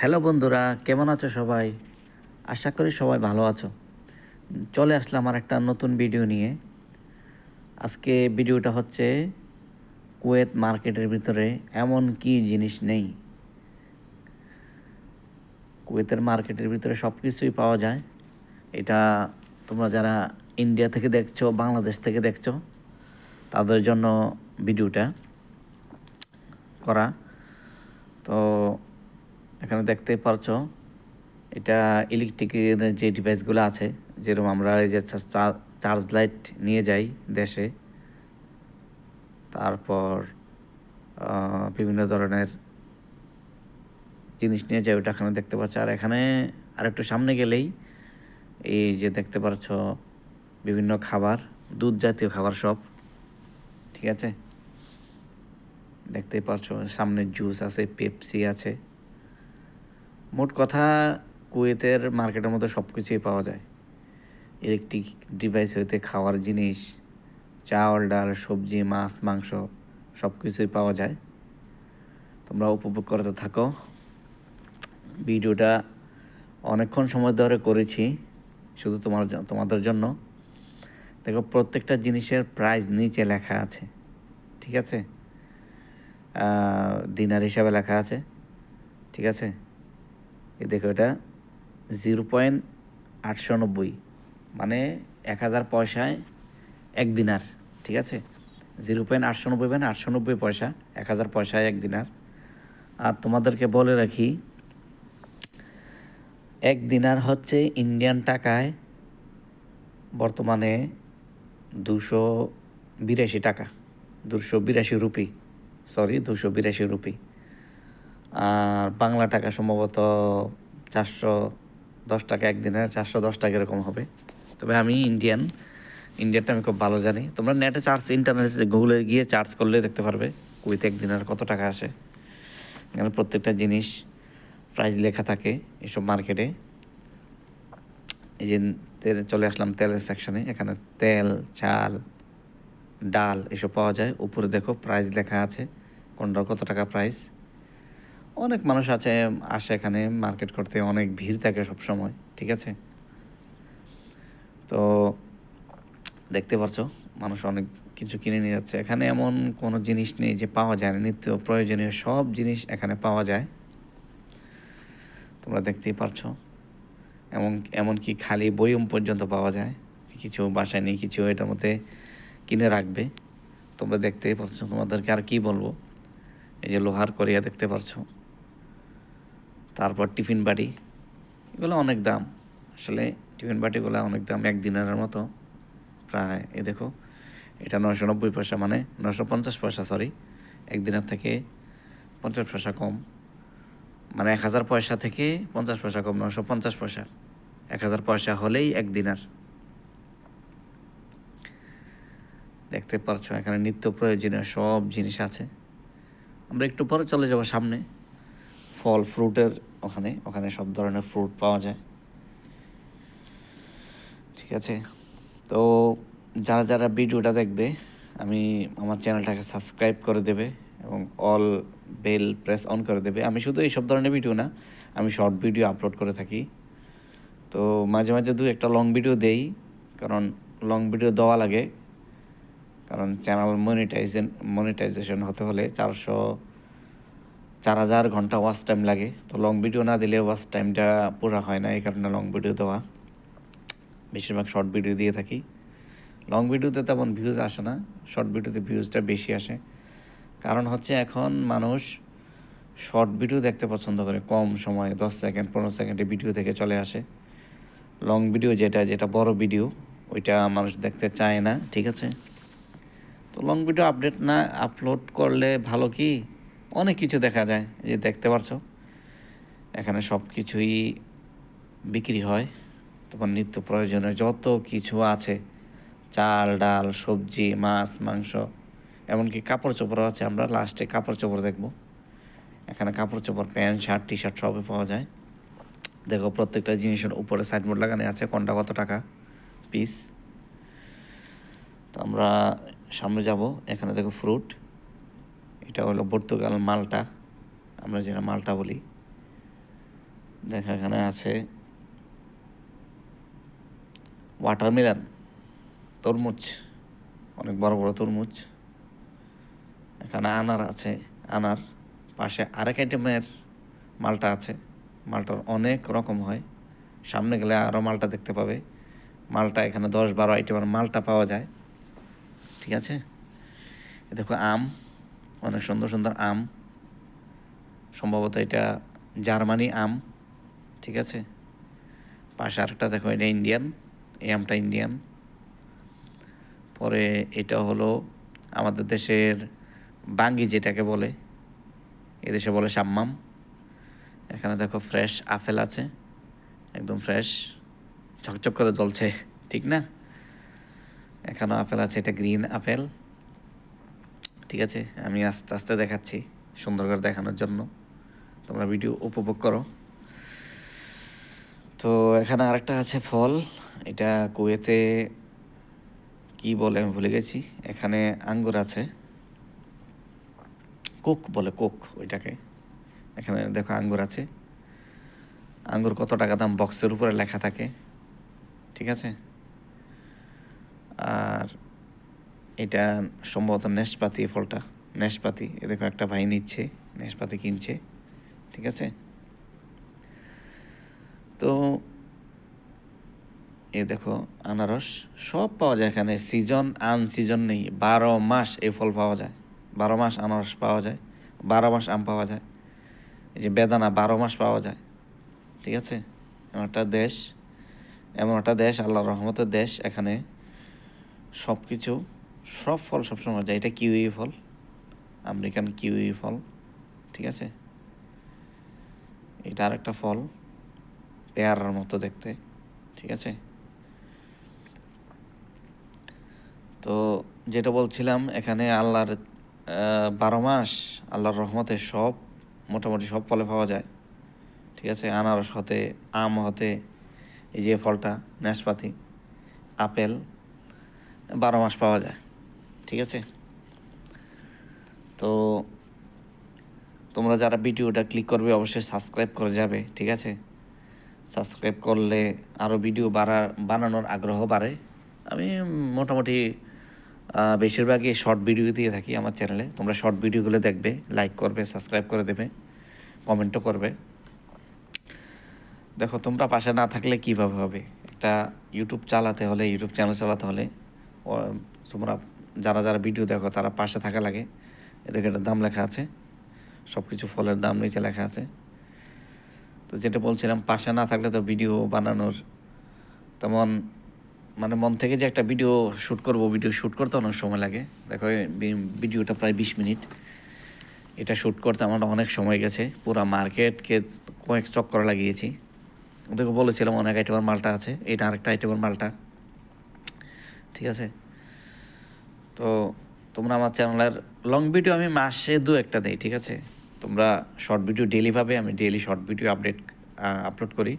Hello বন্ধুরা, কেমন আছো সবাই? আশা করি সবাই ভালো আছো। চলে আসলাম আর একটা নতুন ভিডিও নিয়ে। আজকে ভিডিওটা হচ্ছে কুয়েত মার্কেটের ভিতরে এমন কি জিনিস নেই। কুয়েতের মার্কেটের ভিতরে সব কিছুই পাওয়া যায়। এটা তোমরা যারা ইন্ডিয়া থেকে দেখছ বাংলাদেশ থেকে দেখছ, তাদের জন্য ভিডিওটা করা। তো এখানে দেখতে পারছ, এটা ইলেকট্রিকের যে ডিভাইসগুলো আছে, যেরকম আমরা এই যে চার্জ লাইট নিয়ে যাই দেশে, তারপর বিভিন্ন ধরনের জিনিস নিয়ে যাই, ওটা এখানে দেখতে পাচ্ছ। আর এখানে আর একটু সামনে গেলেই এই যে দেখতে পাচ্ছ বিভিন্ন খাবার, দুধ জাতীয় খাবার সব, ঠিক আছে? দেখতেই পারছ, সামনে জুস আছে পেপসি আছে। মোট কথা কুয়েতের মার্কেটের মধ্যে সব কিছুই পাওয়া যায়। ইলেকট্রিক ডিভাইস হইতে খাওয়ার জিনিস, চাউল, ডাল, সবজি, মাছ, মাংস সব কিছুই পাওয়া যায়। তোমরা উপভোগ করতে থাকো। ভিডিওটা অনেকক্ষণ সময় ধরে করেছি, শুধু তোমার তোমাদের জন্য। দেখো, প্রত্যেকটা জিনিসের প্রাইস নিচে লেখা আছে, ঠিক আছে? দিনার হিসাবে লেখা আছে, ঠিক আছে? এই দেখো এটা জিরো পয়েন্ট আটশো নব্বই মানে এক হাজার পয়সায় এক দিনার, ঠিক আছে? জিরো পয়েন্ট আটশো নব্বই মানে আটশো নব্বই পয়সা, এক হাজার পয়সায় এক দিনার। আর তোমাদেরকে বলে রাখি, এক দিনার হচ্ছে ইন্ডিয়ান টাকায় বর্তমানে দুশো বিরাশি টাকা, দুশো বিরাশি রুপি সরি দুশো বিরাশি রুপি। আর বাংলা টাকা সম্ভবত চারশো দশ টাকা একদিনের চারশো দশ টাকা এরকম হবে। তবে আমি ইন্ডিয়ান ইন্ডিয়ানটা আমি খুব ভালো জানি। তোমরা নেটে চার্জ ইন্টারনেটে গুগলে গিয়ে চার্জ করলে দেখতে পারবে কুইতে একদিনের কত টাকা আসে। এখানে প্রত্যেকটা জিনিস প্রাইস লেখা থাকে এসব মার্কেটে এই যে চলে আসলাম তেলের সেকশনে এখানে তেল, চাল, ডাল এসব পাওয়া যায়। উপরে দেখো প্রাইস লেখা আছে। কোনটার কত টাকা প্রাইস অনেক মানুষ আছে, আসে এখানে মার্কেট করতে, অনেক ভিড় থাকে সব সময় ঠিক আছে? তো দেখতে পারছ, মানুষ অনেক কিছু কিনে নিয়ে যাচ্ছে। এখানে এমন কোনো জিনিস নেই যে পাওয়া যায় না, নিত্য প্রয়োজনীয় সব জিনিস এখানে পাওয়া যায়। তোমরা দেখতেই পারছ। এমন এমনকি খালি বইম পর্যন্ত পাওয়া যায়? কিছু বাসায় নেই, কিছু এটার মধ্যে কিনে রাখবে। তোমরা দেখতেই পাচ্ছ তোমাদেরকে আর কি বলব? এই যে লোহার করিয়া দেখতে পারছ। তারপর টিফিন বাটি, এগুলো অনেক দাম। আসলে টিফিন বাটিগুলো অনেক দাম, এক দিনের মতো। প্রায়, এ দেখো, এটা নশো নব্বই পয়সা মানে নশো পঞ্চাশ পয়সা সরি এক দিনের থেকে পঞ্চাশ পয়সা কম। মানে এক হাজার পয়সা থেকে পঞ্চাশ পয়সা কম নশো পঞ্চাশ পয়সা। এক হাজার পয়সা হলেই এক দিনার। দেখতে পারছ, এখানে নিত্য প্রয়োজনীয় সব জিনিস আছে। আমরা একটু পরে চলে যাব সামনে। ফল, ফ্রুটের ওখানে ওখানে সব ধরনের ফ্রুট পাওয়া যায়। ঠিক আছে? তো যারা যারা ভিডিওটা দেখবে, আমি আমার চ্যানেলটাকে সাবস্ক্রাইব করে দেবে এবং অল বেল প্রেস অন করে দেবে। আমি শুধু এইসব ধরনের ভিডিও না, আমি শর্ট ভিডিও আপলোড করে থাকি। তো মাঝে মাঝে দু একটা লং ভিডিও দেই, কারণ লং ভিডিও দেওয়া লাগে। কারণ চ্যানেল মনিটাইজেশন মনিটাইজেশন হতে হলে চারশো চার হাজার ঘণ্টা ওয়াচ টাইম লাগে। তো লং ভিডিও না দিলে ওয়াচ টাইমটা পুরা হয় না, এই কারণে লং ভিডিও দেওয়া। বেশিরভাগ শর্ট ভিডিও দিয়ে থাকি। লং ভিডিওতে তেমন ভিউজ আসে না শর্ট ভিডিওতে ভিউজটা বেশি আসে। কারণ হচ্ছে এখন মানুষ শর্ট ভিডিও দেখতে পছন্দ করে, কম সময়ে, দশ সেকেন্ড পনেরো সেকেন্ডে ভিডিও থেকে চলে আসে। লং ভিডিও যেটা যেটা বড় ভিডিও ওইটা মানুষ দেখতে চায় না, ঠিক আছে? তো লং ভিডিও আপডেট না আপলোড করলে ভালো কি? অনেক কিছু দেখা যায় যে দেখতে পারছ। এখানে সব কিছুই বিক্রি হয়। তোমার নিত্য প্রয়োজনীয় যত কিছু আছে, চাল, ডাল, সবজি, মাছ, মাংস, এমনকি কাপড় চোপড়ও আছে। আমরা লাস্টে কাপড় চোপড় দেখব। এখানে কাপড় চোপড়, প্যান্ট, শার্ট টি শার্ট সবই পাওয়া যায়। দেখো প্রত্যেকটা জিনিসের উপরে সাইডবোর্ড লাগানো আছে, কোনটা কত টাকা পিস তো আমরা সামনে যাব। এখানে দেখো ফ্রুট এটা হলো পর্তুগাল মালটা, আমরা যেটা মালটা বলি। দেখা, এখানে আছে ওয়াটারমেলন তরমুজ, অনেক বড় বড় তরমুজ। এখানে আনার আছে, আনার পাশে আরেক আইটেমের মালটা আছে। মালটার অনেক রকম হয়। সামনে গেলে আরও মালটা দেখতে পাবে। মালটা এখানে দশ বারো আইটেমের মালটা পাওয়া যায়। ঠিক আছে? দেখো, আম। অনেক সুন্দর সুন্দর আম। সম্ভবত এটা জার্মানি আম, ঠিক আছে? পাশে আরেকটা দেখো, এটা ইন্ডিয়ান, এই আমটা ইন্ডিয়ান। পরে এটা হলো আমাদের দেশের বাঙ্গি যেটাকে বলে, এদেশে বলে সাম্মাম। এখানে দেখো ফ্রেশ আপেল আছে, একদম ফ্রেশ। ঝকঝক করে জ্বলছে, ঠিক না? এখানেও আপেল আছে, এটা গ্রিন আপেল। ঠিক আছে? আমি আস্তে আস্তে দেখাচ্ছি সুন্দর করে দেখানোর জন্য। তোমরা ভিডিও উপভোগ করো। তো এখানে আরেকটা আছে ফল। এটা কুয়েতে কি বলে আমি ভুলে গেছি। এখানে আঙ্গুর আছে। কোক বলে, কোক ওইটাকে। এখানে দেখো আঙ্গুর আছে। আঙ্গুর কত টাকা দাম? বক্সের উপরে লেখা থাকে। ঠিক আছে? আর এটা সম্ভবত নেশপাতি ফলটা। নেশপাতি। এ দেখো, একটা ভাই নিচ্ছে, নেশপাতি কিনছে, ঠিক আছে? তো এ দেখো, আনারস সব পাওয়া যায় এখানে। সিজন আন সিজন নেই। বারো মাস এই ফল পাওয়া যায়। বারো মাস আনারস পাওয়া যায়। বারো মাস আম পাওয়া যায়। এই যে বেদানা, বারো মাস পাওয়া যায়। ঠিক আছে? এমন একটা দেশ। এমন একটা দেশ আল্লাহ রহমতের দেশ এখানে। সব কিছু সব ফল সবসময় যায়। এটা কিউই ফল, আমেরিকান কিউই ফল, ঠিক আছে? এটা আর একটা ফল, পেয়ারার মতো দেখতে, ঠিক আছে? তো যেটা বলছিলাম, এখানে আল্লাহর বারো মাস, আল্লাহর রহমতে সব, মোটামুটি সব ফলে পাওয়া যায়, ঠিক আছে? আনারস হতে, আম হতে, এই যে ফলটা, নাশপাতি, আপেল, বারো মাস পাওয়া যায়। ঠিক আছে? তো তোমরা যারা ভিডিওটা ক্লিক করবে, অবশ্যই সাবস্ক্রাইব করে যাবে, ঠিক আছে? সাবস্ক্রাইব করলে আরও ভিডিও বাড়ার বানানোর আগ্রহ বাড়ে। আমি মোটামুটি বেশিরভাগই শর্ট ভিডিও দিয়ে থাকি আমার চ্যানেলে তোমরা শর্ট ভিডিওগুলো দেখবে লাইক করবে সাবস্ক্রাইব করে দেবে কমেন্টও করবে। দেখো, তোমরা পাশে না থাকলে কীভাবে হবে? একটা ইউটিউব চালাতে হলে ইউটিউব চ্যানেল চালাতে হলে তোমরা যারা যারা ভিডিও দেখো, তারা পাশে থাকা লাগে। এদেরকে একটা দাম লেখা আছে। সব কিছু ফলের দাম নিচে লেখা আছে। তো যেটা বলছিলাম, পাশে না থাকলে তো ভিডিও বানানোর তেমন মানে মন থেকে যে একটা ভিডিও শ্যুট করব, ভিডিও শ্যুট করতে অনেক সময় লাগে। দেখো ভিডিওটা প্রায় বিশ মিনিট। এটা শ্যুট করতে আমার অনেক সময় গেছে। পুরো মার্কেটকে কয়েক চক্কর লাগিয়েছি। ওদেরকে বলেছিলাম অনেক আইটেমের মালটা আছে। এটা আরেকটা আইটেমের মালটা। ঠিক আছে? তো তোমরা আমার চ্যানেলের লং ভিডিও আমি মাসে দু একটা দেই, ঠিক আছে? তোমরা শর্ট ভিডিও ডেলি পাবে আমি daily short video update upload করি।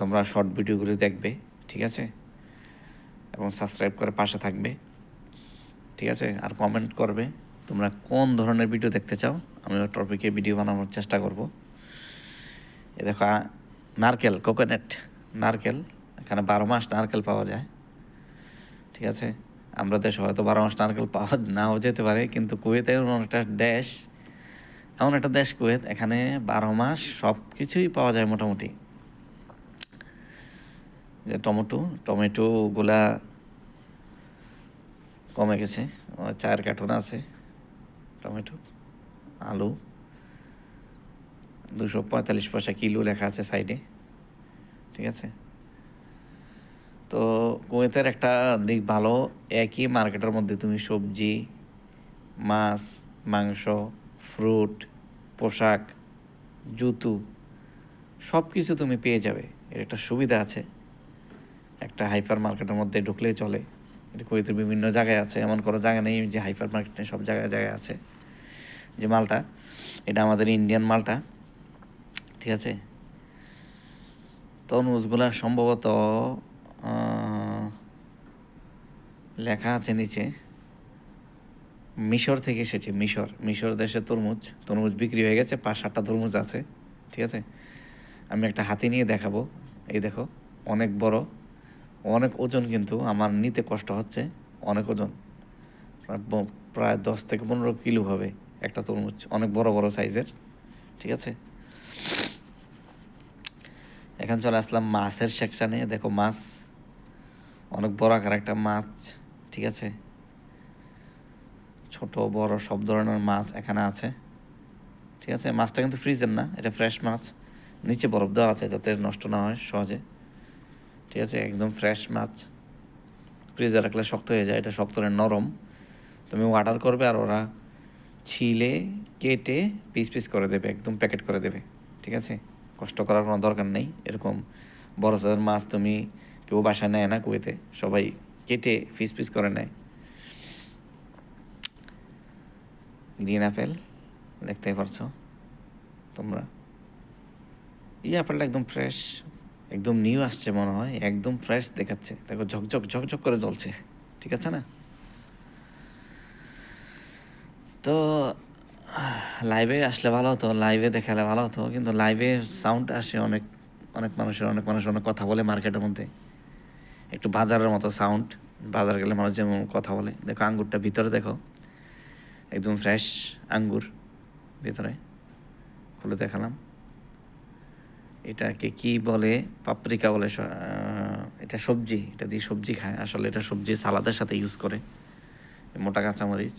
তোমরা শর্ট ভিডিওগুলো দেখবে, ঠিক আছে? এবং সাবস্ক্রাইব করে পাশে থাকবে, ঠিক আছে? আর কমেন্ট করবে, তোমরা কোন ধরনের ভিডিও দেখতে চাও? আমি ওই টপিকে ভিডিও বানানোর চেষ্টা করব। এ দেখো নারকেল কোকোনাট নারকেল, এখানে বারো মাস নারকেল পাওয়া যায়, ঠিক আছে? আমরা দেশে হয়তো বারো মাস নারকেল পাওয়া নাও যেতে পারে, কিন্তু কুয়েতে এমন একটা দেশ, এমন একটা দেশ কুয়েত, এখানে বারো মাস সব কিছুই পাওয়া যায় মোটামুটি। যে টমেটো, টমেটোগুলা কমে গেছে চার কার্টুন আছে, টমেটো, আলু, দুশো পঁয়তাল্লিশ পয়সা কিলো লেখা আছে সাইডে, ঠিক আছে? তো কুয়েতের একটা দিক ভালো, একই মার্কেটের মধ্যে তুমি সবজি, মাছ, মাংস, ফ্রুট, পোশাক, জুতো সব কিছু তুমি পেয়ে যাবে। এর একটা সুবিধা আছে। একটা হাইপার মার্কেটের মধ্যে ঢুকলেই চলে। এটা কুয়েতের বিভিন্ন জায়গায় আছে। এমন কোনো জায়গা নেই যে হাইপার মার্কেট নেই সব জায়গায় জায়গায় আছে যে মালটা। এটা আমাদের ইন্ডিয়ান মালটা। ঠিক আছে? তরমুজগুলা সম্ভবত লেখা আছে নিচে। মিশর থেকে এসেছে, মিশর। মিশর দেশের তরমুজ তরমুজ বিক্রি হয়ে গেছে, পাঁচ সাতটা তরমুজ আছে, ঠিক আছে? আমি একটা হাতি নিয়ে দেখাবো। এই দেখো, অনেক বড়, অনেক ওজন কিন্তু, আমার নিতে কষ্ট হচ্ছে, অনেক ওজন। প্রায় দশ থেকে পনেরো কিলো হবে একটা তরমুজ, অনেক বড় বড় সাইজের, ঠিক আছে? এখন চলে আসলাম মাছের সেকশানে দেখো মাছ অনেক বড় আকার একটা মাছ, ঠিক আছে? ছোট, বড়, সব ধরনের মাছ এখানে আছে, ঠিক আছে? মাছটা কিন্তু ফ্রিজের না, এটা ফ্রেশ মাছ। নিচে বরফ দেওয়া আছে যাতে নষ্ট না হয় সহজে, ঠিক আছে? একদম ফ্রেশ মাছ। ফ্রিজে রাখলে শক্ত হয়ে যায়, এটা শক্ত নরম। তুমি অর্ডার করবে আর ওরা ছিলে, কেটে পিস পিস করে দেবে, একদম প্যাকেট করে দেবে, ঠিক আছে? কষ্ট করার কোনো দরকার নেই, এরকম বড় সাইজের মাছ তুমি কেউ বাসায় নেয় না কুয়েতে। সবাই কেটে ফিস পিস করে নেয়। গ্রিন অ্যাপেল, দেখতেই পারছ তোমরা। এই অ্যাপেলটা একদম ফ্রেশ একদম নিউ আসছে মনে হয়, একদম ফ্রেশ দেখাচ্ছে। দেখো ঝকঝক ঝকঝক করে জ্বলছে, ঠিক আছে না? তো লাইভে আসলে ভালো হতো লাইভে দেখালে ভালো হতো, কিন্তু লাইভে সাউন্ড আসে অনেক অনেক মানুষের, অনেক মানুষ অনেক কথা বলে মার্কেটের মধ্যে। একটু বাজারের মতো সাউন্ড বাজার গেলে মানুষ যেমন কথা বলে। দেখো আঙ্গুরটা ভিতরে দেখো। একদম ফ্রেশ আঙ্গুর ভিতরে। খুলে দেখালাম। এটাকে কি বলে? পাপরিকা বলে এটা সবজি। এটা দিয়ে সবজি খায়। আসলে এটা সবজি সালাদের সাথে ইউজ করে। মোটা কাঁচামরিচ।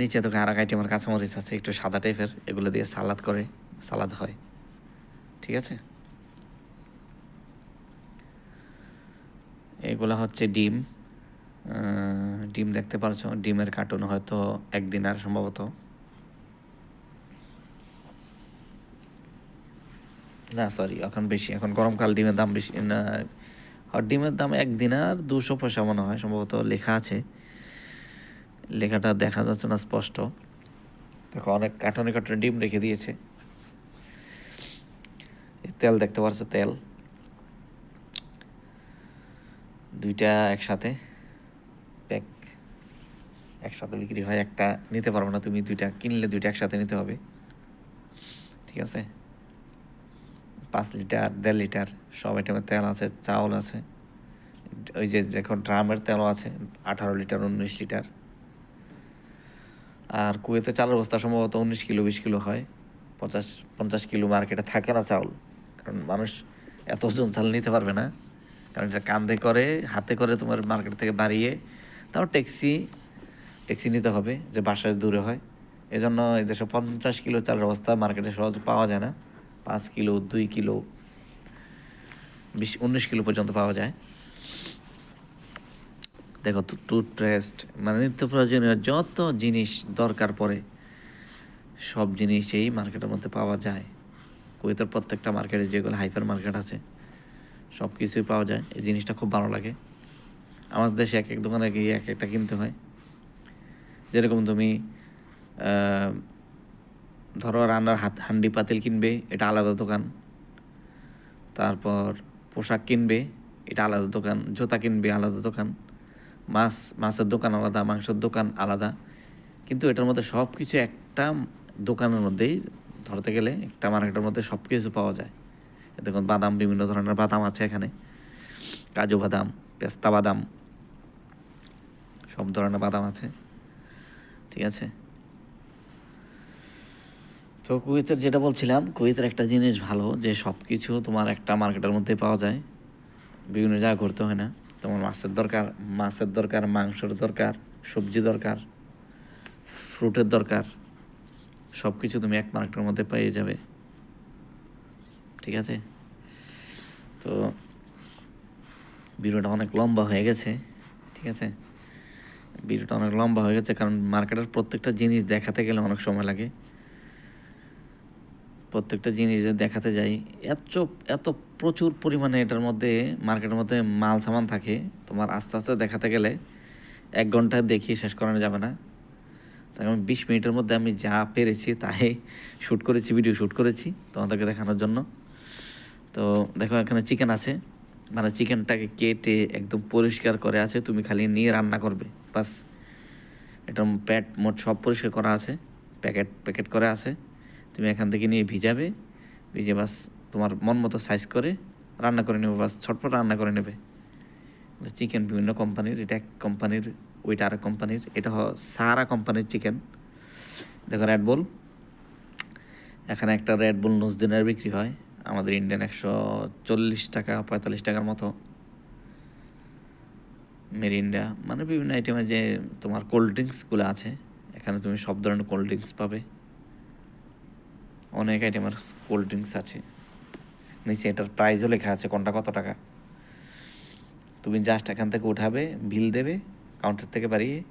নিচে তো আর এক আইটেমের কাঁচামরিচ আছে। একটু সাদা টাইপের এগুলো দিয়ে সালাদ করে। সালাদ হয়। ঠিক আছে? এগুলো হচ্ছে ডিম। ডিম দেখতে পারছ? ডিমের কার্টুন হয়তো একদিন আর সম্ভবত। না সরি এখন বেশি। এখন গরমকাল ডিমের দাম বেশি, না ডিমের দাম একদিন আর দুশো পয়সা মনে হয়, সম্ভবত লেখা আছে। লেখাটা দেখা যাচ্ছে না স্পষ্ট। দেখো, অনেক কার্টনে কার্টনে ডিম রেখে দিয়েছে। তেল দেখতে পারছ, তেল। দুইটা একসাথে প্যাক একসাথে বিক্রি হয়, একটা নিতে পারবে না, তুমি দুইটা কিনলে দুইটা একসাথে নিতে হবে। ঠিক আছে? পাঁচ লিটার, দেড় লিটার, সব আইটেমের তেল আছে, চাউল আছে। ওই যে দেখো, ড্রামের তেলও আছে, আঠারো লিটার, উনিশ লিটার। আর কুয়েতে চালের বস্তা সম্ভবত উনিশ কিলো, বিশ কিলো হয়। পঞ্চাশ পঞ্চাশ কিলো মার্কেটে থাকে না চাউল। কারণ মানুষ এত ওজন চাল নিতে পারবে না। কারণ এটা কান্দে করে, হাতে করে তোমার মার্কেট থেকে বাড়িয়ে তাও ট্যাক্সি ট্যাক্সি নিতে হবে যে বাসায় দূরে হয়। এজন্য এদেশে পঞ্চাশ কিলো চালের অবস্থা মার্কেটে সহজে পাওয়া যায় না। পাঁচ কিলো, দুই কিলো, বিশ, উনিশ কিলো পর্যন্ত পাওয়া যায়। দেখো টুথপেস্ট মানে নিত্য প্রয়োজনীয় যত জিনিস দরকার পড়ে, সব জিনিস এই মার্কেটের মধ্যে পাওয়া যায়। কুয়েতের প্রত্যেকটা মার্কেটে যেগুলো হাইপার মার্কেট আছে। সব কিছুই পাওয়া যায়। এই জিনিসটা খুব ভালো লাগে। আমাদের দেশে এক এক দোকানে গিয়ে এক একটা কিনতে হয়। যেরকম তুমি ধরো রান্নার হাত, হান্ডি পাতিল কিনবে, এটা আলাদা দোকান। তারপর পোশাক কিনবে, এটা আলাদা দোকান। জুতা কিনবে, আলাদা দোকান। মাছ, মাছের দোকান আলাদা, মাংসের দোকান আলাদা। কিন্তু এটার মধ্যে সব কিছু একটা দোকানের মধ্যেই ধরতে গেলে, একটা মার্কেটের মধ্যে সব কিছু পাওয়া যায়। দেখুন বাদাম, বিভিন্ন ধরনের বাদাম আছে এখানে। কাজু বাদাম, পেস্তা বাদাম, সব ধরনের বাদাম আছে। ঠিক আছে? তো কুয়েতের যেটা বলছিলাম, কুয়েতের একটা জিনিস ভালো যে সব কিছু তোমার একটা মার্কেটের মধ্যে পাওয়া যায়। বিভিন্ন জায়গায় ঘুরতে হয় না। তোমার মাছের দরকার মাছের দরকার, মাংসের দরকার, সবজি দরকার ফ্রুটের দরকার সব কিছু তুমি এক মার্কেটের মধ্যে পেয়ে যাবে। ঠিক আছে? তো ভিডিওটা অনেক লম্বা হয়ে গেছে, ঠিক আছে? ভিডিওটা অনেক লম্বা হয়ে গেছে কারণ মার্কেটের প্রত্যেকটা জিনিস দেখাতে গেলে অনেক সময় লাগে। প্রত্যেকটা জিনিস দেখাতে যাই, এত এত প্রচুর পরিমাণে এটার মধ্যে, মার্কেটের মধ্যে মাল সামান থাকে। তোমার আস্তে আস্তে দেখাতে গেলে এক ঘণ্টা দেখিয়ে শেষ করানো যাবে না। তাই আমি বিশ মিনিটের মধ্যে আমি যা পেরেছি তাই শ্যুট করেছি, ভিডিও শ্যুট করেছি তোমাদেরকে দেখানোর জন্য। তো দেখো এখানে চিকেন আছে। মানে চিকেনটাকে কেটে একদম পরিষ্কার করে আছে, তুমি খালি নিয়ে রান্না করবে, বাস। একদম প্যাট মোট সব পরিষ্কার করা আছে, প্যাকেট প্যাকেট করে আছে। তুমি এখান থেকে নিয়ে ভিজাবে, ভিজে বাস তোমার মন মতো সাইজ করে রান্না করে নেবে, বাস ছটফট রান্না করে নেবে। চিকেন বিভিন্ন কোম্পানির এটা এক কোম্পানির ওইটা আরেক কোম্পানির এটা সারা কোম্পানির চিকেন দেখো রেড বুল এখানে একটা রেড বুল নুস দিনের বিক্রি হয়। আমাদের ইন্ডিয়ান একশো চল্লিশ টাকা, পঁয়তাল্লিশ টাকার মতো। মেরিন্ডা মানে বিভিন্ন আইটেমের যে তোমার কোল্ড ড্রিঙ্কসগুলো আছে, এখানে তুমি সব ধরনের কোল্ড ড্রিঙ্কস পাবে। অনেক আইটেমের কোল্ড ড্রিঙ্কস আছে। নিচে এটার প্রাইসও লেখা আছে, কোনটা কত টাকা। তুমি জাস্ট এখান থেকে উঠাবে বিল দেবে কাউন্টার থেকে বাড়িয়ে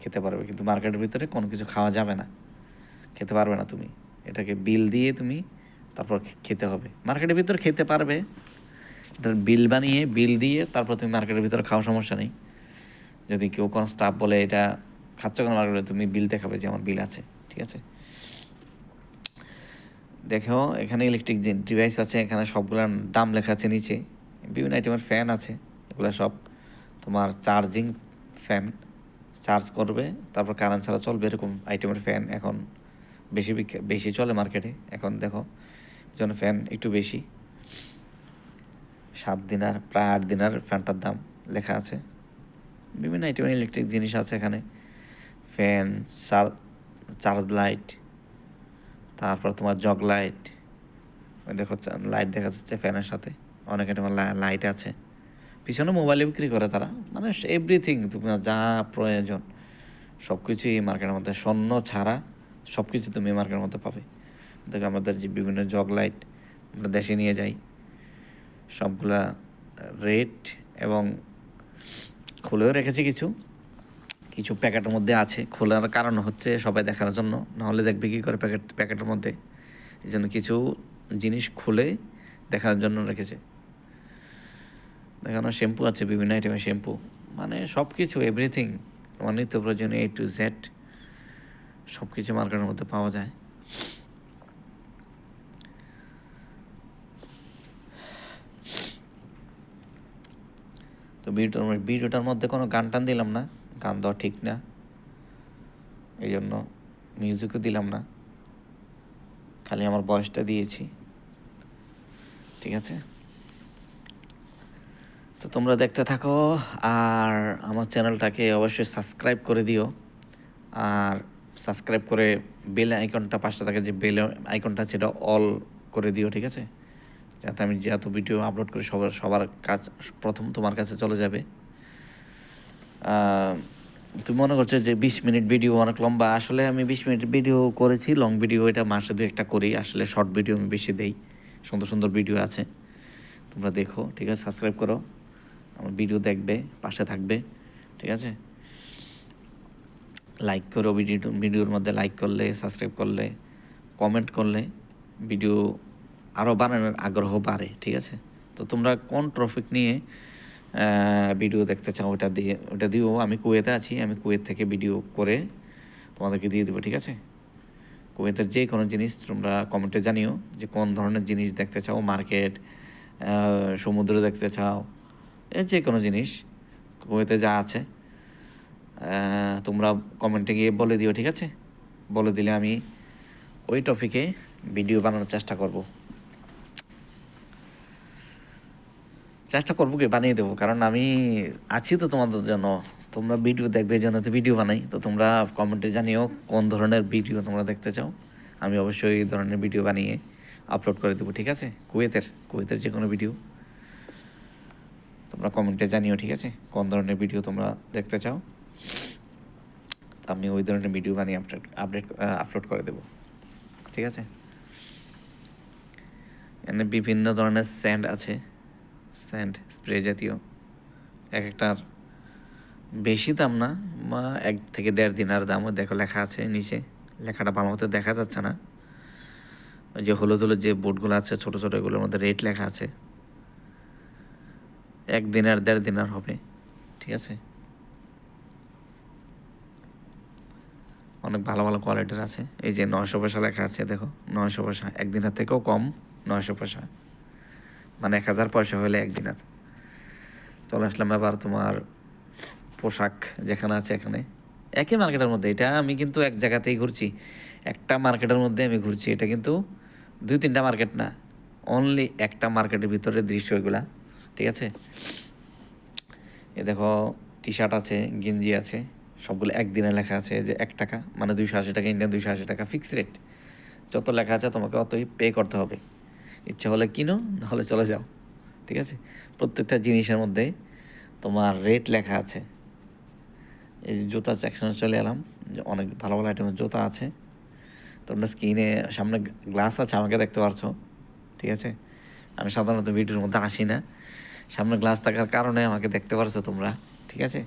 খেতে পারবে। কিন্তু মার্কেটের ভিতরে কোনো কিছু খাওয়া যাবে না। খেতে পারবে না তুমি। এটাকে বিল দিয়ে তুমি তারপর খেতে হবে। মার্কেটের ভিতরে খেতে পারবে। বিল বানিয়ে, বিল দিয়ে তারপর তুমি মার্কেটের ভিতরে খাওয়া সমস্যা নেই। যদি কেউ কোনো স্টাফ বলে, এটা খাচ্ছ কেন মার্কেটে? তুমি বিল দেখাবে যে আমার বিল আছে, ঠিক আছে? দেখো, এখানে ইলেকট্রিক ডিভাইস আছে, এখানে সবগুলোর দাম লেখা আছে নিচে। বিভিন্ন আইটেমের ফ্যান আছে, এগুলো সব তোমার চার্জিং ফ্যান চার্জ করবে, তারপর কারেন্ট ছাড়া চলবে এরকম আইটেমের ফ্যান এখন। বেশি বেশি চলে মার্কেটে। এখন দেখো জন্য ফ্যান একটু বেশি। সাত দিনার প্রায় আট দিনার ফ্যানটার দাম লেখা আছে। বিভিন্ন আইটেমের ইলেকট্রিক জিনিস আছে এখানে। ফ্যান চার্জ লাইট তারপর তোমার জগ লাইট দেখো লাইট দেখা যাচ্ছে ফ্যানের সাথে। অনেক আইটেমের লাইট আছে। পিছনে মোবাইলে বিক্রি করে তারা। মানে এভরিথিং তুমি যা প্রয়োজন সব কিছুই মার্কেটের মধ্যে। স্বর্ণ ছাড়া সব কিছু তুমি মার্কেটের মধ্যে পাবে। দেখো আমাদের যে বিভিন্ন জগ লাইট আমরা দেশে নিয়ে যাই, সবগুলা রেট এবং খুলেও রেখেছি কিছু কিছু প্যাকেটের মধ্যে আছে। খোলার কারণ হচ্ছে সবাই দেখার জন্য, নাহলে দেখবে কী করে প্যাকেট, প্যাকেটের মধ্যে? এই জন্য কিছু জিনিস খুলে দেখার জন্য রেখেছে। দেখানো শ্যাম্পু আছে, বিভিন্ন আইটেমের শ্যাম্পু মানে সব কিছু এভরিথিং তোমার নিত্য প্রয়োজনীয় এ টু জেড সব কিছু মার্কেটের মধ্যে পাওয়া যায়। তো ভিডিওটার ভিডিওটার মধ্যে কোনো গান টান দিলাম না। গান দেওয়া ঠিক না। এই জন্য মিউজিকও দিলাম না। খালি আমার বয়সটা দিয়েছি। ঠিক আছে? তো তোমরা দেখতে থাকো। আর আমার চ্যানেলটাকে অবশ্যই সাবস্ক্রাইব করে দিও। আর সাবস্ক্রাইব করে বেল আইকনটা পাশে থাকে যে বেল আইকনটা সেটা অল করে দিও, ঠিক আছে? যাতে আমি যত ভিডিও আপলোড করি, সবার সবার কাজ প্রথম তোমার কাছে চলে যাবে। তুমি মনে করছ যে বিশ মিনিট ভিডিও অনেক লম্বা? আসলে আমি বিশ মিনিট ভিডিও করেছি লং ভিডিও এটা মাসে দু একটা করি। আসলে শর্ট ভিডিও আমি বেশি দেই, সুন্দর সুন্দর ভিডিও আছে। তোমরা দেখো, ঠিক আছে? সাবস্ক্রাইব করো। আমার ভিডিও দেখবে, পাশে থাকবে, ঠিক আছে? লাইক করো ভিডিও ভিডিওর মধ্যে লাইক করলে সাবস্ক্রাইব করলে কমেন্ট করলে ভিডিও আরও বানানোর আগ্রহ বাড়ে, ঠিক আছে? তো তোমরা কোন ট্রফিক নিয়ে ভিডিও দেখতে চাও ওটা দিয়ে, ওটা দিও, আমি কুয়েতে আছি, আমি কুয়েত থেকে ভিডিও করে তোমাদেরকে দিয়ে দেবো, ঠিক আছে? কুয়েতের যে কোনো জিনিস তোমরা কমেন্টে জানিও যে কোন ধরনের জিনিস দেখতে চাও মার্কেট সমুদ্র দেখতে চাও যে কোনো জিনিস, কুয়েতে যা আছে তোমরা কমেন্টে গিয়ে বলে দিও, ঠিক আছে? বলে দিলে আমি ওই টপিকে ভিডিও বানানোর চেষ্টা করব। চেষ্টা করব কি বানিয়ে দেবো। কারণ আমি আছি তো তোমাদের জন্য। তোমরা ভিডিও দেখবে জন্য তো ভিডিও বানাই। তো তোমরা কমেন্টে জানিও কোন ধরনের ভিডিও তোমরা দেখতে চাও। আমি অবশ্যই এই ধরনের ভিডিও বানিয়ে আপলোড করে দেবো, ঠিক আছে? কুয়েতের কুয়েতের যে কোনো ভিডিও তোমরা কমেন্টে জানিও, ঠিক আছে? কোন ধরনের ভিডিও তোমরা দেখতে চাও। তো আমি ওই ধরনের ভিডিও বানিয়ে আপডেট আপডেট আপলোড করে দেবো। ঠিক আছে? এখানে বিভিন্ন ধরনের স্যান্ড আছে। স্যান্ড স্প্রে জাতীয়। এক একটার বেশি দাম না বা এক থেকে দেড় দিনার দামও দেখো লেখা আছে নিচে। লেখাটা ভালো মতো দেখা যাচ্ছে না। ওই যে হলুদ হলুদ যে বোর্ডগুলো আছে, ছোটো ছোটো এগুলোর মধ্যে রেট লেখা আছে। এক দিনার দেড় দিনার হবে, ঠিক আছে? অনেক ভালো ভালো কোয়ালিটির আছে। এই যে নয়শো পয়সা লেখা আছে, দেখো, নয়শো পয়সা। একদিনের থেকেও কম, নয়শো পয়সা। মানে এক হাজার পয়সা হলে একদিনের চলে আসলাম এবার তোমার পোশাক যেখানে আছে এখানে। একই মার্কেটের মধ্যে, এটা আমি কিন্তু এক জায়গাতেই ঘুরছি। একটা মার্কেটের মধ্যে আমি ঘুরছি, এটা কিন্তু দুই তিনটা মার্কেট না অনলি একটা মার্কেটের ভিতরে দৃশ্য এগুলা, ঠিক আছে? এ দেখো টি শার্ট আছে, গেঞ্জি আছে, সবগুলো একদিনে লেখা আছে যে এক টাকা মানে দুইশো আশি টাকা ইন্ডিয়ান দুইশো আশি টাকা ফিক্স রেট যত লেখা আছে তোমাকে অতই পে করতে হবে। ইচ্ছা হলে কিনো নাহলে চলে যাও, ঠিক আছে? প্রত্যেকটা জিনিসের মধ্যে তোমার রেট লেখা আছে। এই যে জুতা সেকশনে চলে এলাম অনেক ভালো ভালো আইটেমের জুতা আছে। তোমরা স্ক্রিনে সামনে গ্লাস আছে, আমাকে দেখতে পারছ, ঠিক আছে? আমি সাধারণত ভিডিওর মধ্যে আসি না। সামনে গ্লাস থাকার কারণে আমাকে দেখতে পারছ তোমরা, ঠিক আছে?